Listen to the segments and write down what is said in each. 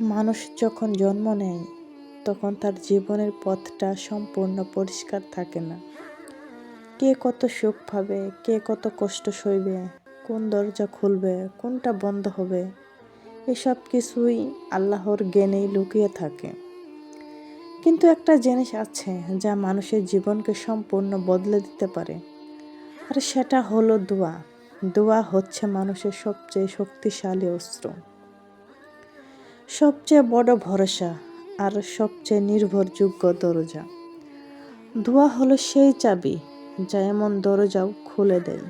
মানুষ যখন জন্ম নেয়, তখন তার জীবনের পথটা সম্পূর্ণ পরিষ্কার থাকে না। কে কত সুখ পাবে, কে কত কষ্ট সইবে, কোন দরজা খুলবে, কোনটা বন্ধ হবে, এসব কিছুই আল্লাহর জ্ঞানেই লুকিয়ে থাকে। কিন্তু একটা জিনিস আছে যা মানুষের জীবনকে সম্পূর্ণ বদলে দিতে পারে, আর সেটা হলো দোয়া। দোয়া হচ্ছে মানুষের সবচেয়ে শক্তিশালী অস্ত্র। সবচেয়ে বড় ভরসা আর সবচেয়ে নির্ভরযোগ্য দরজা। দোয়া হলো সেই চাবি যা এমন দরজাও খুলে দেয়,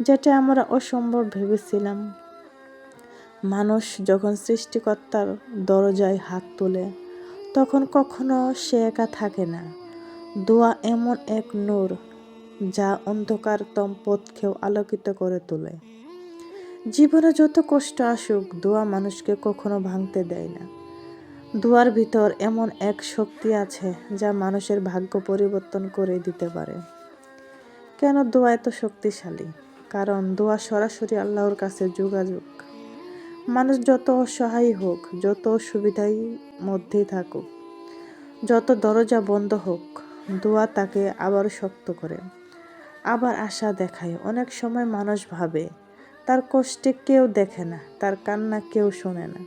যেটা আমরা অসম্ভব ভেবেছিলাম। মানুষ যখন সৃষ্টিকর্তার দরজায় হাত তোলে, তখন কখনো সে একা থাকে না। দোয়া এমন এক নূর যা অন্ধকারতম পথকেও আলোকিত করে তোলে। জীবনে যত কষ্ট আসুক, দোয়া মানুষকে কখনো ভাঙতে দেয় না। দোয়ার ভিতর এমন এক শক্তি আছে যা মানুষের ভাগ্য পরিবর্তন করে দিতে পারে। কেন দোয়া এত শক্তিশালী? কারণ দোয়া সরাসরি আল্লাহর কাছে যোগাযোগ। মানুষ যত অসহায় হোক, যত সুবিধাই মধ্যেই থাকুক, যত দরজা বন্ধ হোক, দোয়া তাকে আবার শক্ত করে, আবার আশা দেখায়। অনেক সময় মানুষ ভাবে তার কষ্টে কেউ দেখে না, তার কান্না কেউ শোনে না।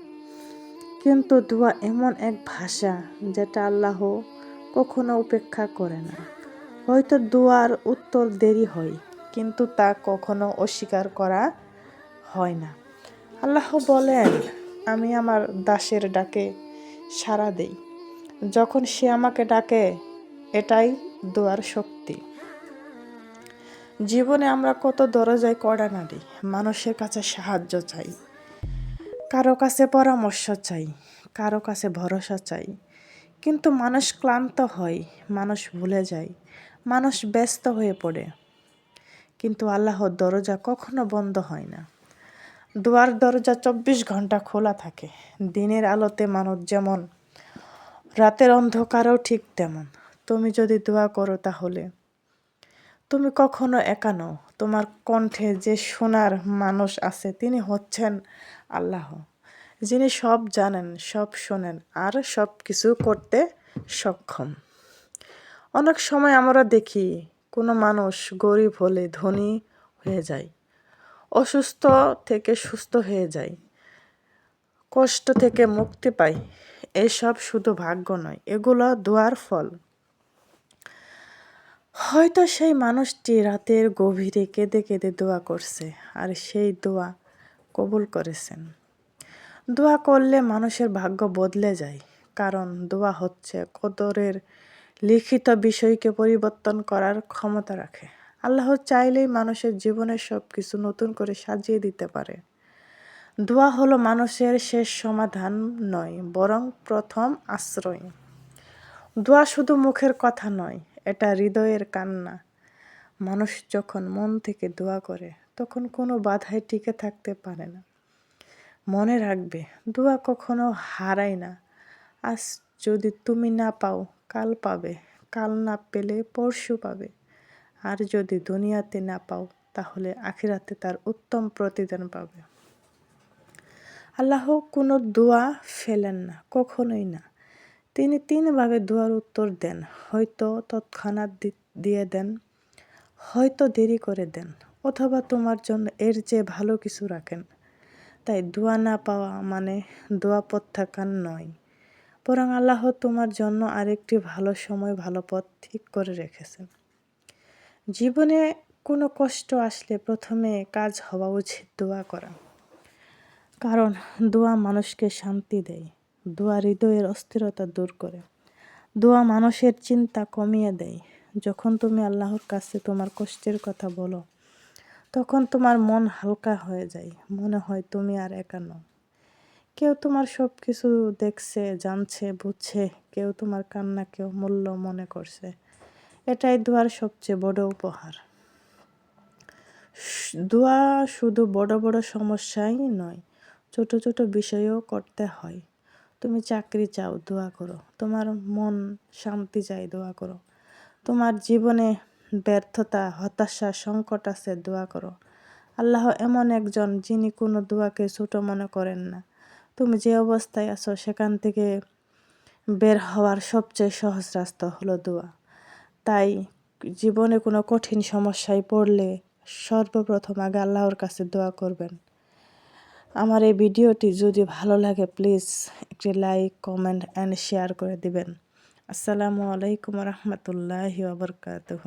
কিন্তু দোয়া এমন এক ভাষা যেটা আল্লাহ কখনো উপেক্ষা করে না। হয়তো দোয়ার উত্তর দেরি হয়, কিন্তু তা কখনো অস্বীকার করা হয় না। আল্লাহ বলেন, আমি আমার দাসের ডাকে সাড়া দেই। যখন সে আমাকে ডাকে, এটাই দোয়ার শক্তি। জীবনে আমরা কত দরজায় কড়া নাড়ি মানুষের কাছে সাহায্য চাই, কারও কাছে পরামর্শ চাই, কারও কাছে ভরসা চাই। কিন্তু মানুষ ক্লান্ত হয়, মানুষ ভুলে যায়, মানুষ ব্যস্ত হয়ে পড়ে। কিন্তু আল্লাহর দরজা কখনো বন্ধ হয় না। দুয়ার দরজা চব্বিশ ঘণ্টা খোলা থাকে, দিনের আলোতে মানুষ যেমন, রাতের অন্ধকারও ঠিক তেমন। তুমি যদি দোয়া করো তাহলে তুমি কখনো একা নও। তোমার কণ্ঠে যে শোনার মানুষ আছে, তিনি হচ্ছেন আল্লাহ। যিনি সব জানেন, সব শোনেন আর সব কিছু করতে সক্ষম। অনেক সময় আমরা দেখি কোনো মানুষ গরিব হলে ধনী হয়ে যায়, অসুস্থ থেকে সুস্থ হয়ে যায়, কষ্ট থেকে মুক্তি পায়। এসব শুধু ভাগ্য নয়, এগুলো দোয়ার ফল। হয়তো সেই মানুষটি রাতের গভীরে কেঁদে কেঁদে দোয়া করছে, আর সেই দোয়া কবুল করেছেন। দোয়া করলে মানুষের ভাগ্য বদলে যায়, কারণ দোয়া হচ্ছে কদরের লিখিত বিষয়কে পরিবর্তন করার ক্ষমতা রাখে। আল্লাহ চাইলেই মানুষের জীবনের সব কিছু নতুন করে সাজিয়ে দিতে পারে। দোয়া হলো মানুষের শেষ সমাধান নয়, বরং প্রথম আশ্রয়। দোয়া শুধু মুখের কথা নয় এটা হৃদয়ের কান্না। মানুষ যখন মন থেকে দোয়া করে, তখন কোনো বাধায় টিকে থাকতে পারে না। মনে রাখবে, দোয়া কখনো হারায় না। আজ যদি তুমি না পাও, কাল পাবে। কাল না পেলে পরশু পাবে। আর যদি দুনিয়াতে না পাও, তাহলে আখিরাতে তার উত্তম প্রতিদান পাবে। আল্লাহ কোনো দোয়া ফেলেন না, কখনোই না। তিনি তিনভাবে দোয়ার উত্তর দেন। হয়তো তৎক্ষণাৎ দিয়ে দেন, হয়তো দেরি করে দেন, অথবা তোমার জন্য এর চেয়ে ভালো কিছু রাখেন। তাই দোয়া না পাওয়া মানে দোয়া পথ প্রত্যাখ্যান নয়, বরং আল্লাহ তোমার জন্য আরেকটি ভালো সময়, ভালো পথ ঠিক করে রেখেছেন। জীবনে কোনো কষ্ট আসলে প্রথমে কাজ হওয়া উচিত দোয়া করা। কারণ দোয়া মানুষকে শান্তি দেয়। দোয়া হৃদয়ের অস্থিরতা দূর করে। দোয়া মানুষের চিন্তা কমিয়ে দেয়। যখন তুমি আল্লাহর কাছে তোমার কষ্টের কথা বলো, তখন তোমার মন হালকা হয়ে যায়। মনে হয় তুমি আর একা নও। কেউ তোমার সব কিছু দেখছে, জানছে, বুঝছে। কেউ তোমার কান্নাকেও মূল্য মনে করছে। এটাই দোয়ার সবচেয়ে বড় উপহার। দোয়া শুধু বড় বড় সমস্যাই নয়, ছোট ছোট বিষয়েও করতে হয়। তুমি চাকরি চাও, দোয়া করো। তোমার মন শান্তি চাই, দোয়া করো। তোমার জীবনে ব্যর্থতা, হতাশা, সংকট আছে, দোয়া করো। আল্লাহ এমন একজন যিনি কোনো দোয়াকে ছোট মনে করেন না। তুমি যে অবস্থায় আছো, সেখান থেকে বের হওয়ার সবচেয়ে সহজ রাস্তা হলো দোয়া। তাই জীবনে কোনো কঠিন সমস্যায় পড়লে সর্বপ্রথম আগে আল্লাহর কাছে দোয়া করবেন। আমার এই ভিডিওটি যদি ভালো লাগে প্লিজ একটি লাইক কমেন্ট অ্যান্ড শেয়ার করে দিবেন। আসসালামু আলাইকুম রহমতুল্লাহ ওবরকাতহ